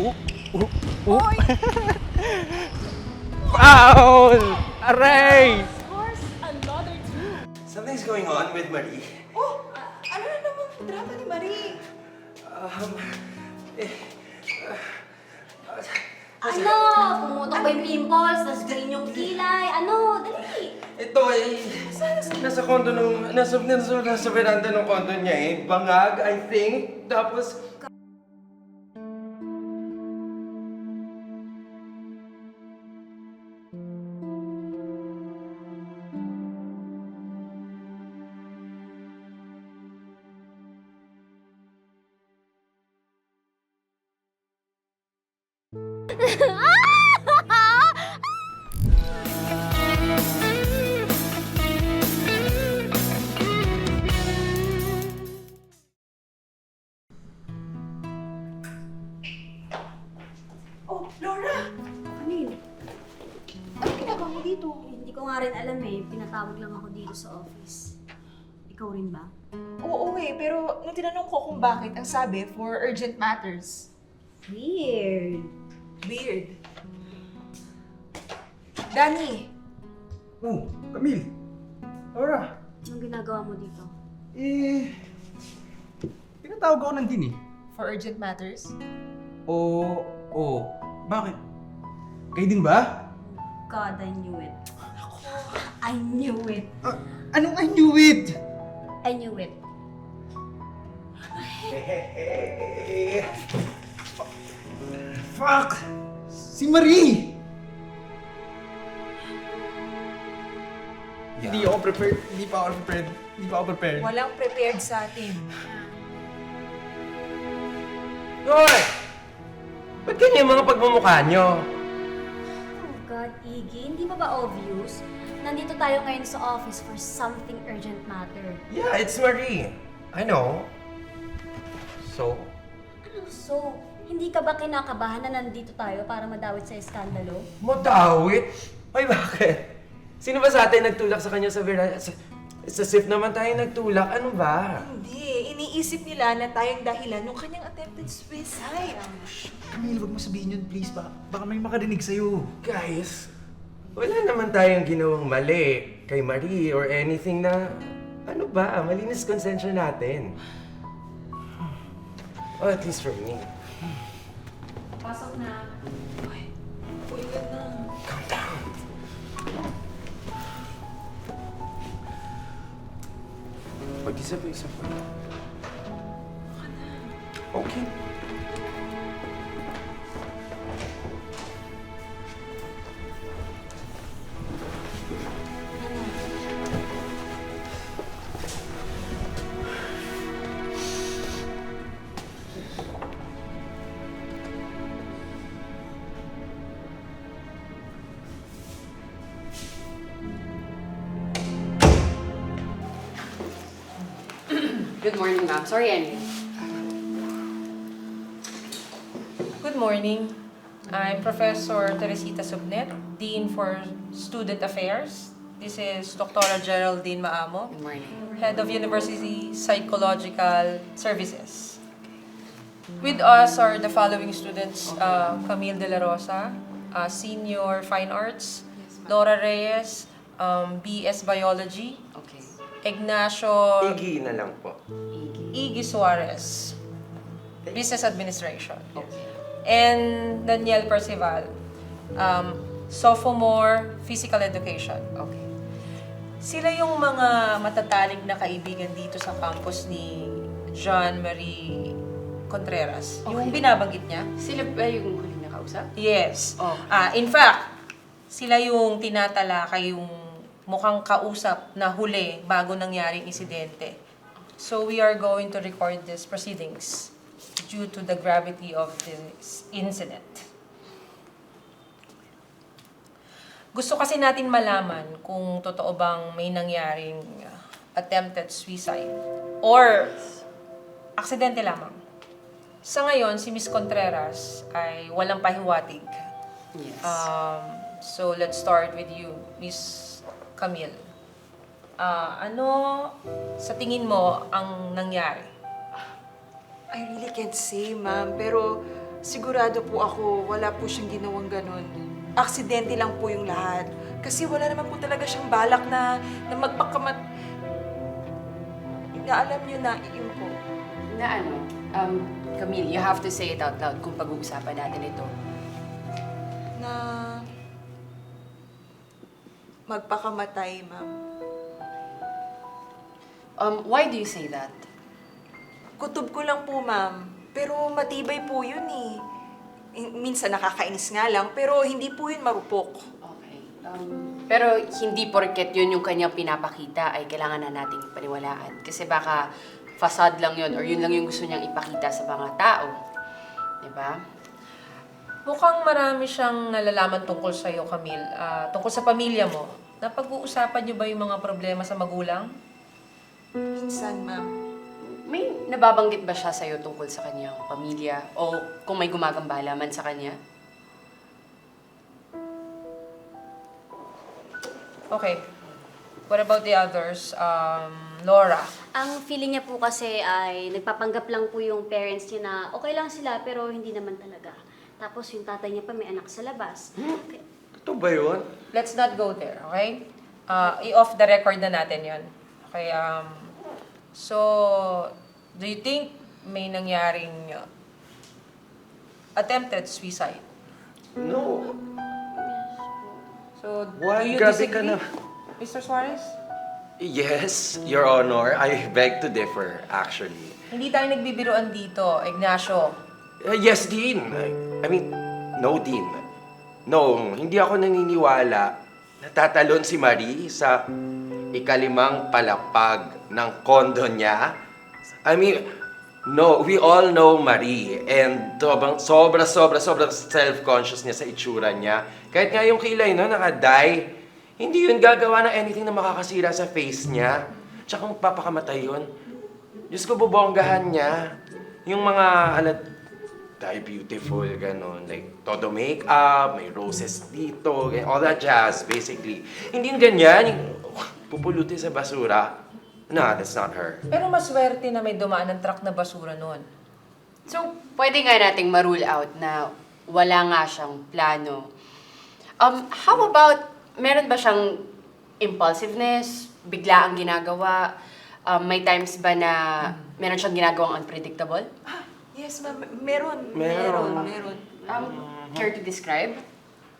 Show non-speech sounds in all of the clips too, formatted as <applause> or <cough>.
Uh, uh, uh. Foul! Aray! Scores another two. Something's going on with Marie. Oh, a- ano na namang drama ni Marie? Um, eh, Ano? Pumutok ba yung pimples? Tapos green yung kilay? Ano? Dali! ito ay nasa kondo nung, nasa, nasa, nasa veranda ng kondo niya eh. Bangag, I think. Tapos, Oh, Laura! Kanil? Ano ginagawa mo dito? Hindi ko nga rin alam eh. Pinatawag lang ako dito sa office. Ikaw rin ba? Oo eh, pero nung tinanong ko kung bakit, ang sabi, for urgent matters. Weird. Weird. Danny, Oh, Camille. Laura. Anong ginagawa mo dito? Eh, pinatawag ako nandun eh. for urgent matters? Oo, oo. Bakit? Kayo din ba? God, I knew it. I knew it. Ah, anong I knew it? I knew it. Fuck! Si Marie! Hindi ako prepared. Hindi pa ako prepared. Hindi pa ako prepared. Walang prepared sa atin. Hoy! Ba't ganyan yung mga pagmumukha nyo? Oh God, Iggy, hindi ba ba obvious? Nandito tayo ngayon sa office for something urgent matter. Yeah, it's Marie. I know. So, Ano so? Hindi ka ba kinakabahan na nandito tayo para madawit sa eskandalo? madawit? Ay, bakit? Sino ba sa atin nagtulak sa kanya sa veranda? Sa, sa SIF naman tayo nagtulak. Ano ba? Hindi, iniisip nila na tayong dahilan ng kanyang attempted suicide. Camille, wag mo sabihin yun, please. Baka, baka may makarinig sa'yo. Guys, wala naman tayong ginawang mali kay Marie or anything na, ano ba, malinis konsensya natin. Oh, at least for me. Pasok na. Uy, yun na. Calm down. Mag-isa pa, isa pa. Okay. Good morning, ma'am. Sorry, Emily. Good morning. I'm Professor Teresita Subnet, Dean for Student Affairs. This is Dr. Geraldine Maamo, Good morning. Head of University Psychological Services. With us are the following students, uh, Camille De La Rosa, uh, Senior Fine Arts, Laura Reyes, um, BS Biology, Okay. Ignacio Iggy na lang po. Iggy. Suarez, Business Administration. Okay. And Danielle Percival, um, sophomore physical education. Okay. Sila yung mga matataling na kaibigan dito sa campus ni John Marie Contreras. Yung binabanggit niya. Sila ba yung huling nakausap? Yes. Oh. Ah, in fact, sila yung tinatalakay yung mukhang kausap na huli bago nangyaring insidente. So we are going to record these proceedings due to the gravity of this incident. Gusto kasi natin malaman kung totoo bang may nangyaring uh, attempted suicide or aksidente lamang. Sa ngayon, si Miss Contreras ay walang pahiwatig. Yes. Um, so let's start with you, Miss Camille. Ah, ano sa tingin mo ang nangyari? I really can't say, ma'am, pero sigurado po ako wala po siyang ginawang ganun. Aksidente lang po yung lahat. Kasi wala naman po talaga siyang balak na, na magpakamat... Na alam niyo na, yun po. Na ano? Um, Camille, you have to say it out loud kung pag-uusapan natin ito. Na... Magpakamatay, ma'am. Um, why do you say that? Kutob ko lang po, ma'am. Pero matibay po yun eh. Minsan nakakainis nga lang, pero hindi po yun marupok. Okay. Um, pero hindi porket yun yung kanyang pinapakita ay kailangan na nating paniwalaan. Kasi baka facade lang yun or yun lang yung gusto niyang ipakita sa mga tao. Diba? Mukhang marami siyang nalalaman tungkol sa iyo, Camille. Ah, tungkol sa pamilya mo. Napag-uusapan niyo ba yung mga problema sa magulang? Minsan, ma'am. May nababanggit ba siya sa'yo tungkol sa kanyang pamilya? O kung may gumagambala man sa kanya? Okay. What about the others? Um, Laura. Ang feeling niya po kasi ay nagpapanggap lang po yung parents niya na okay lang sila pero hindi naman talaga. Tapos yung tatay niya pa may anak sa labas. Kaya- Ito ba yun? Let's not go there, okay? Uh, i-off the record na natin yon. Okay, um, so, do you think may nangyaring uh, attempted suicide? No. So, What? do you Grabe disagree, ka na. Mr. Suarez? Yes, Your Honor. I beg to differ, actually. Hindi tayo nagbibiroan dito, Ignacio. Uh, yes, Dean. I, mean, no, Dean. No, hindi ako naniniwala na tatalon si Marie sa ikalimang palapag ng kondo niya. I mean, no, we all know Marie and sobrang, sobra, sobra, sobra self-conscious niya sa itsura niya. Kahit nga yung kilay, no, naka-dye, hindi yun gagawa ng anything na makakasira sa face niya. Tsaka kung papakamatay yun, Diyos ko, bubonggahan niya. Yung mga, alat, die beautiful, ganun. Like, todo makeup, may roses dito, ganyan, all that jazz, basically. Hindi yung ganyan, yung pupulutin sa basura. No, that's not her. Pero maswerte na may dumaan ng truck na basura noon. So, pwede nga nating ma-rule out na wala nga siyang plano. Um, how about, meron ba siyang impulsiveness, bigla ang ginagawa? Um, may times ba na meron siyang ginagawang unpredictable? Yes, ma'am. Meron. Meron. Meron. Meron. Um, care to describe?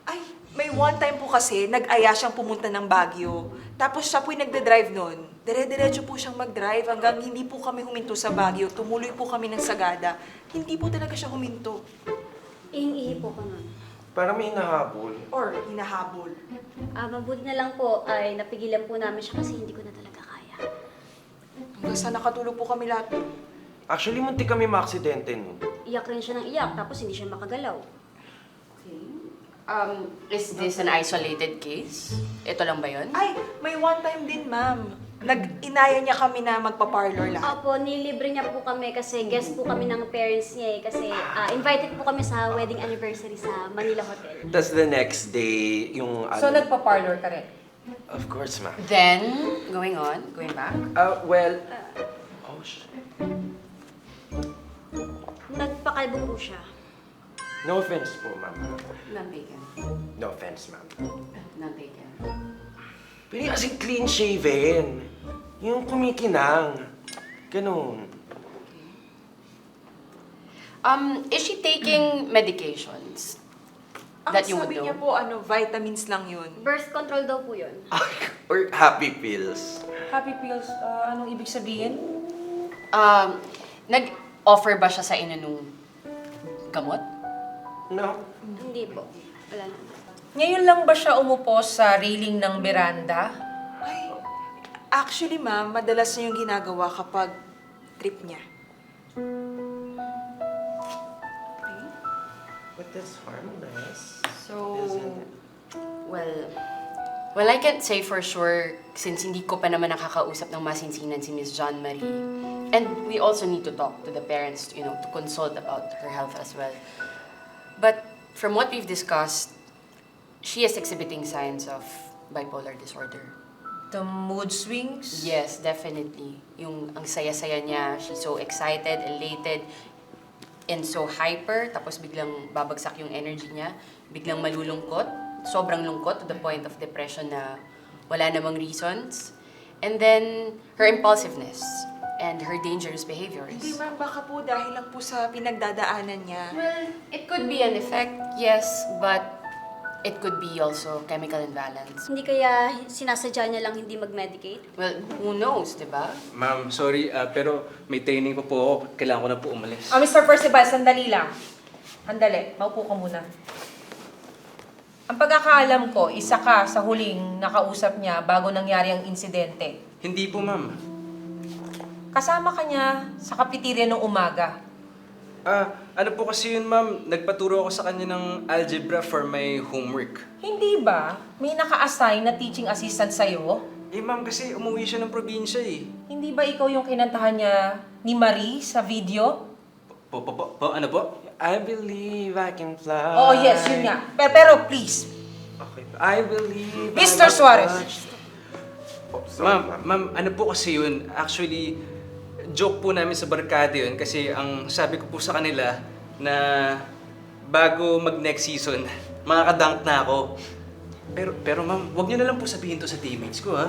Ay, may one time po kasi, nag-aya siyang pumunta ng Baguio. Tapos siya po'y nagde-drive noon. Dire-diretso po siyang mag-drive hanggang hindi po kami huminto sa Baguio. Tumuloy po kami ng Sagada. Hindi po talaga siya huminto. Ihing-ihi po ko nun. Parang may nahabol. Or hinahabol. Ah, mabuti na lang po ay napigilan po namin siya kasi hindi ko na talaga kaya. Hanggang sa nakatulog po kami lahat. Actually, munti kami maaksidente no. Iyak rin siya ng iyak tapos hindi siya makagalaw. Okay. Um, is this an isolated case? Ito lang ba yun? Ay, may one time din, ma'am. Nag-inaya niya kami na magpa-parlor lahat. Opo, nilibre niya po kami kasi guest po kami ng parents niya eh. Kasi ah, invited po kami sa wedding anniversary sa Manila Hotel. Tapos the next day, yung... So, ano- nagpa-parlor ka rin? Of course, ma'am. Then, going on, going back. Uh, well... Oh, shit. Nagpakalbo po siya. No offense po, ma'am. None taken. No offense, ma'am. None taken. Yung kasi clean shaven. Yung kumikinang. Ganun. Um, is she taking medications? Ang That you would sabi know. niya po, ano, vitamins lang yun. Birth control daw po yun. <laughs> Or happy pills. Happy pills, ah, anong ibig sabihin? Um, nag-offer ba siya sa inyo nung gamot? No. Hindi po. Wala na. Ngayon lang ba siya umupo sa railing ng beranda? Ay, actually, ma'am, madalas na yung ginagawa kapag trip niya. But that's harmless. So, Isn't it? well, well, I can't say for sure since hindi ko pa naman nakakausap ng masinsinan si Miss John Marie. And we also need to talk to the parents, you know, to consult about her health as well. But from what we've discussed, she is exhibiting signs of bipolar disorder. The mood swings? Yes, definitely. Yung ang saya-saya niya, she's so excited, elated. and so hyper, tapos biglang babagsak yung energy niya, biglang malulungkot, sobrang lungkot to the point of depression na wala namang reasons. And then, her impulsiveness and her dangerous behaviors. Hindi ma'am, baka po dahil lang po sa pinagdadaanan niya. Well, it could be an effect, yes, but it could be also chemical imbalance. Hindi kaya sinasadya niya lang hindi mag-medicate? Well, who knows, di ba? Ma'am, sorry, ah, pero may training pa po ako. Kailangan ko na po umalis. Ah, Mr. Percival, sandali lang. Sandali, maupo ka muna. Ang pagkakaalam ko, isa ka sa huling nakausap niya bago nangyari ang insidente. Hindi po, ma'am. Kasama ka niya sa kapitiria ng umaga. Ah, ano po kasi yun, ma'am? Nagpaturo ako sa kanya ng algebra for my homework. Hindi ba may naka-assign na teaching assistant sa'yo? Eh, ma'am, kasi umuwi siya ng probinsya eh. Hindi ba ikaw yung kinantahan niya ni Marie sa video? Po, po, po, po, ano po? I believe I can fly. Oo, yes, yun nga. Pero, pero please, Okay. I believe... I Mr. can Suarez. Oh, sorry, Ma'am, ma'am, ano po kasi yun? Actually, joke po namin sa barkada yun kasi ang sabi ko po sa kanila na bago mag next season, <laughs> makakadunk na ako. Pero, pero ma'am, wag niyo na lang po sabihin to sa teammates ko, ha?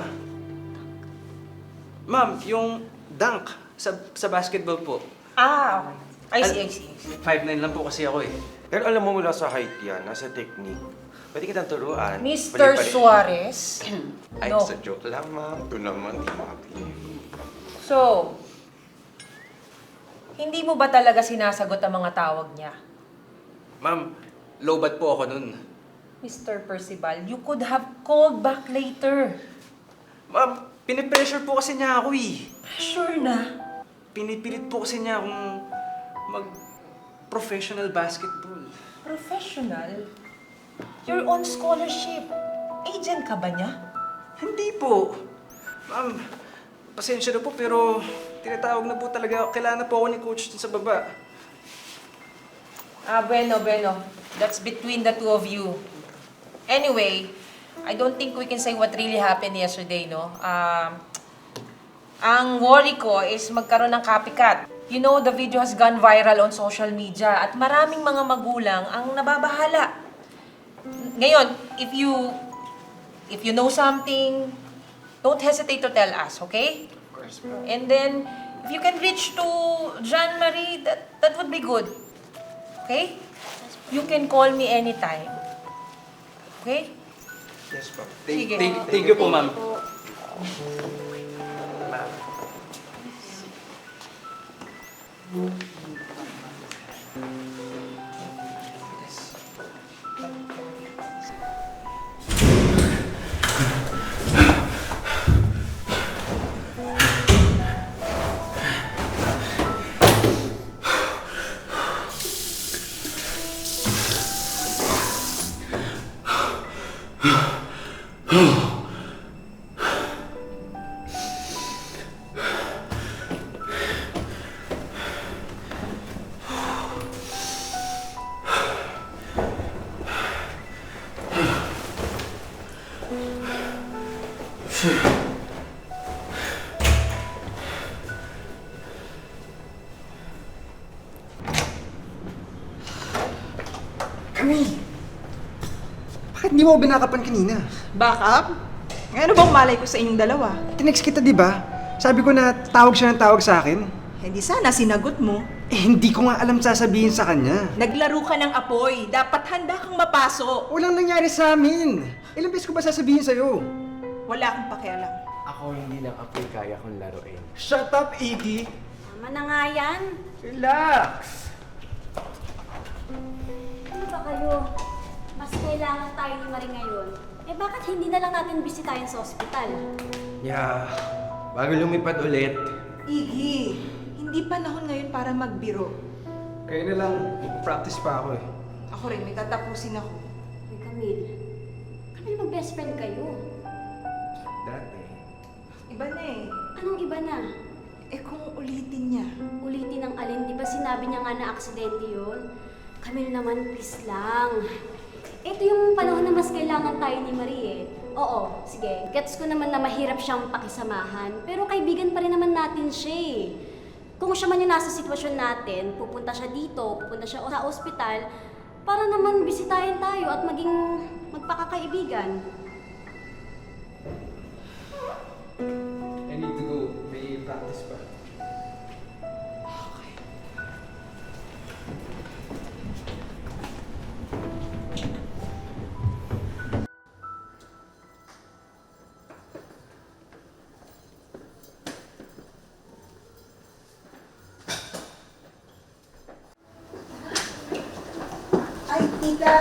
Ma'am, yung dunk sa, sa basketball po. ah, I see, I see. 5'9 lang po kasi ako eh. Pero alam mo mula sa height yan, nasa technique. Pwede kitang turuan. Mr. Pali-pali- Suarez, Ay, no. sa joke lang, ma'am. Ito naman, di makapili. So, hindi mo ba talaga sinasagot ang mga tawag niya? Ma'am, low bat po ako nun. Mr. Percival, you could have called back later. Ma'am, pinipressure po kasi niya ako eh. Sure na. Pinipilit po kasi niya akong mag professional basketball. Professional? You're on scholarship. Agent ka ba niya? Hindi po. Ma'am, pasensya na po pero tinatawag na po talaga. Kailangan na po ako ni coach dun sa baba. Ah, bueno, bueno. That's between the two of you. Anyway, I don't think we can say what really happened yesterday, no? Um, ang worry ko is magkaroon ng copycat. You know, the video has gone viral on social media at maraming mga magulang ang nababahala. Ngayon, if you if you know something, don't hesitate to tell us, okay? And then, if you can reach to Jean Marie, that that would be good. Okay? You can call me anytime. Okay? Yes, ma'am. Thank, Sige. thank, thank you po, ma'am. Camille! Bakit di mo ako binakapan kanina? Backup? Ano bang malay ko sa inyong dalawa? Tinext kita, di ba? Sabi ko na tawag siya ng tawag sa akin. Hindi sana sinagot mo. Eh, hindi ko nga alam sasabihin sa kanya. Naglaro ka ng apoy. Dapat handa kang mapasok. Walang nangyari sa amin. Ilang beses ko ba sasabihin sa'yo? Wala akong pakialam. Ako hindi lang apoy kaya kong laruin. Shut up, Iggy! Tama na nga yan. Relax! Kayo? Mas kailangan tayo ni Marie ngayon. Eh bakit hindi na lang natin bisitahin sa ospital? Yeah. Bago lumipad ulit, Iggy, hindi panahon ngayon para magbiro. Kaya na lang, practice pa ako eh. Ako rin, may tatapusin ako. Ay, Camille. Camille, mag-best friend kayo. dati. Iba na eh. Anong iba na? Eh kung ulitin niya. Ulitin ang alin, di ba sinabi niya nga na aksidente yun? Camille naman, please lang. Ito yung panahon na mas kailangan tayo ni Marie eh. Oo, sige. Gets ko naman na mahirap siyang pakisamahan. Pero kaibigan pa rin naman natin siya eh. kung siya man yung nasa sitwasyon natin, pupunta siya dito, pupunta siya sa ospital, para naman bisitahin tayo at maging magpakakaibigan. Tita.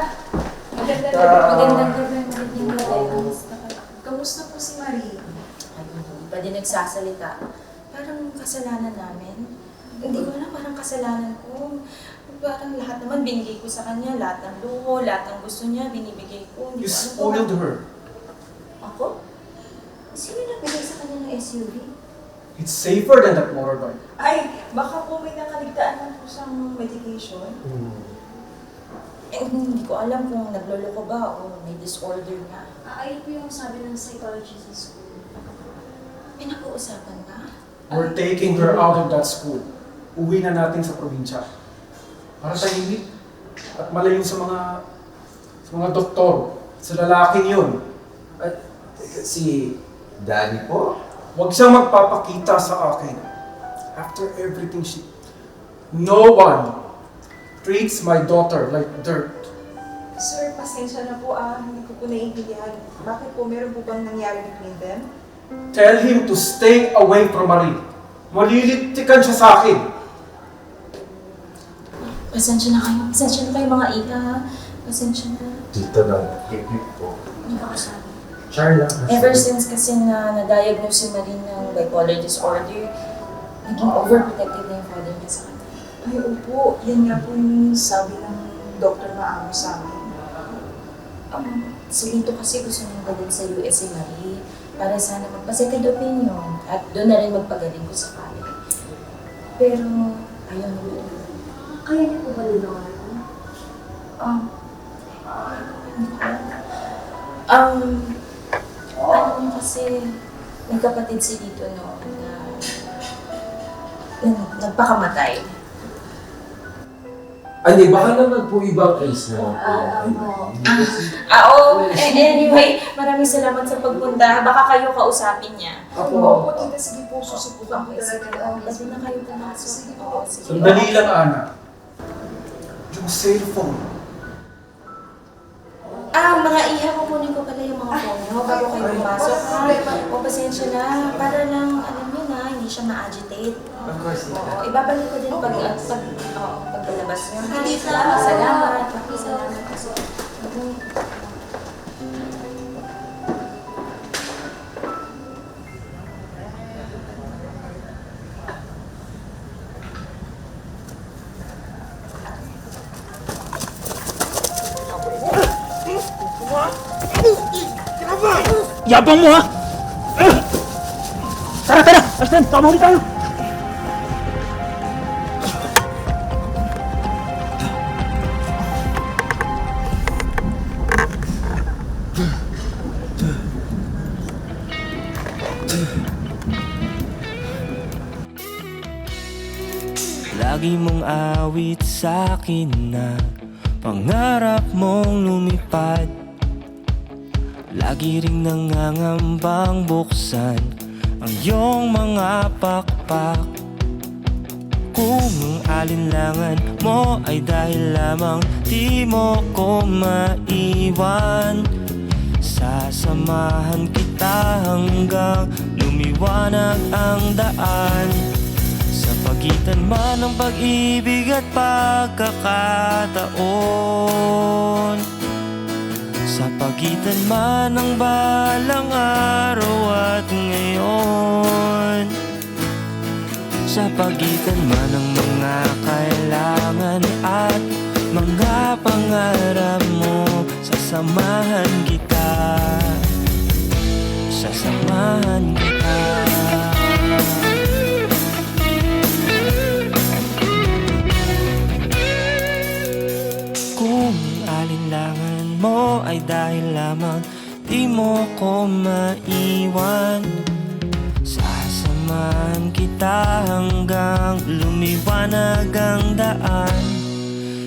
Magandang gabi. Magandang gabi, magandang gabi. Kamusta ka? Kamusta po si Marie? Ay, hindi pa din nagsasalita. Parang kasalanan namin. Hindi ko alam, parang kasalanan ko. Parang lahat naman binigay ko sa kanya. Lahat ng luho, lahat ng gusto niya, binibigay ko. Hindi You ko alam spoiled kung- her. Ako? Sino nagbigay sa kanya ng SUV? It's safer than that motorbike. Ay, baka po may nakaligtaan lang po siyang medication. Eh, hindi ko alam kung nagloloko ba o may disorder na. Ayun po yung sabi ng psychologist sa school. Pinag-uusapan ba? We're taking her out of that school. Uwi na natin sa probinsya. Para tahimik. At malayo sa mga sa mga doktor. Sa lalaking yun. At si Daddy po? Huwag siyang magpapakita sa akin. After everything she... No one treats my daughter like dirt. Sir, pasensya na po ah. Hindi ko po naiintindihan. Bakit po meron po bang nangyari between them? Tell him to stay away from Marie. Malilitikan siya sa akin. Pasensya na kayo. Pasensya na kayo mga ika. Pasensya na. Dito lang, hip-hip po. Hindi. Charla. Ever since kasi na na-diagnose si Marie ng bipolar disorder, naging overprotective Ay, opo. Yan nga po yung sabi ng doktor na amo sa amin. Um, si Lito kasi gusto niyang dalhin sa US Marie para sana magpa-second opinion at doon na rin magpagaling ko sa father. Pero, ayun, Kaya niyo po ba nagawa um. Um, ano kasi, may kapatid si Lito noon na, na nagpakamatay. Hindi, baka naman po ibang case na. Ah, oo. Eh, anyway, maraming salamat sa pagpunta. Baka kayo kausapin niya. Opo, tita. Sige po. Susubukan ko talaga. Pwede na kayo pumasok. Sige po. Sige. Sandali lang, Ana. Yung cellphone. Ah, mga iha, kukunin ko pala yung mga phone nyo bago kayo pumasok. Ha? O, pasensya na. Para lang, na, hindi siya ma-agitate. Of course, Oo, ibabalik ko din pag, uh, pag, oo, paglalabas niyo. ha? Salamat. Salamat. Okay, salamat. Yabang mo ha! Aslan, tama ulit! Lagi mong awit sa akin na Pangarap mong lumipad Lagi ring nangangambang buksan Ang iyong mga pakpak. Kung ang alinlangan mo ay dahil lamang Di mo ko maiwan. Sasamahan kita hanggang lumiwanag ang daan. Sa pagitan man ng pag-ibig at pagkakataon Sa pagitan man ng balang araw at ngayon. Sa pagitan man ng mga kailangan at mga pangarap mo Sasamahan kita. Sasamahan kita ay dahil lamang Di mo ko maiwan. Sasamahan kita hanggang lumiwanag ang daan.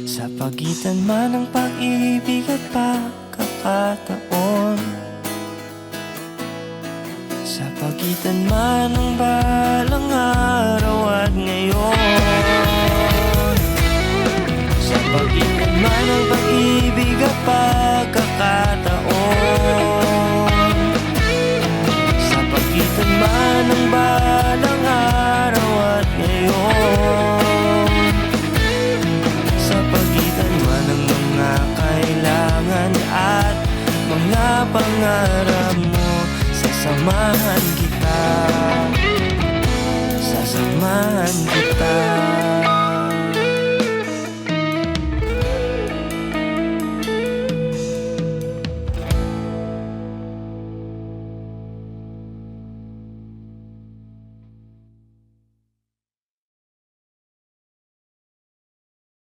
Sa pagitan man ng pag-ibig at pagkakataon. Sa pagitan man ng balang araw at ngayon. Sa pagitan man ng pag-ibig at pagkakataon